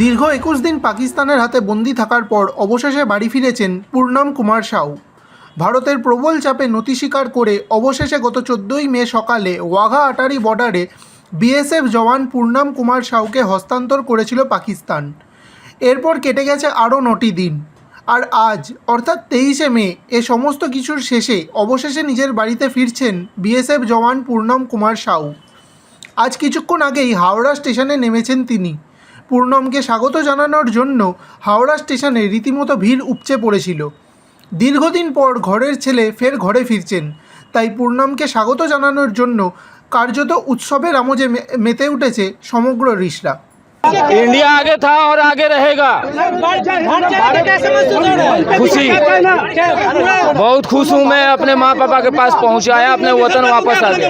দীর্ঘ একুশ দিন পাকিস্তানের হাতে বন্দি থাকার পর অবশেষে বাড়ি ফিরেছেন পূর্ণম কুমার সাউ। ভারতের প্রবল চাপে নথি স্বীকার করে অবশেষে গত চোদ্দোই মে সকালে ওয়াঘা আটারি বর্ডারে বিএসএফ জওয়ান পূর্ণম কুমার সাউকে হস্তান্তর করেছিল পাকিস্তান। এরপর কেটে গেছে আরও নটি দিন। আর আজ, অর্থাৎ তেইশে মে, এ সমস্ত কিছুর শেষে অবশেষে নিজের বাড়িতে ফিরছেন বিএসএফ জওয়ান পূর্ণম কুমার সাউ। আজ কিছুক্ষণ আগেই হাওড়া স্টেশনে নেমেছেন তিনি। পূর্ণমকে স্বাগত জানানোর জন্য হাওড়া স্টেশনে রীতিমতো ভিড় উপচে পড়েছিল দীর্ঘদিন পর ঘরের ছেলে ফের ঘরে ফিরছেন তাই পূর্ণমকে স্বাগত জানানোর জন্য কার্যত উৎসবের আমোজে মে- মেতে উঠেছে সমগ্র রিসরা इंडिया आगे था और आगे रहेगा खुशी बहुत खुश हूँ मैं अपने माँ पापा के पास पहुँच आया अपने वतन वापस आ गया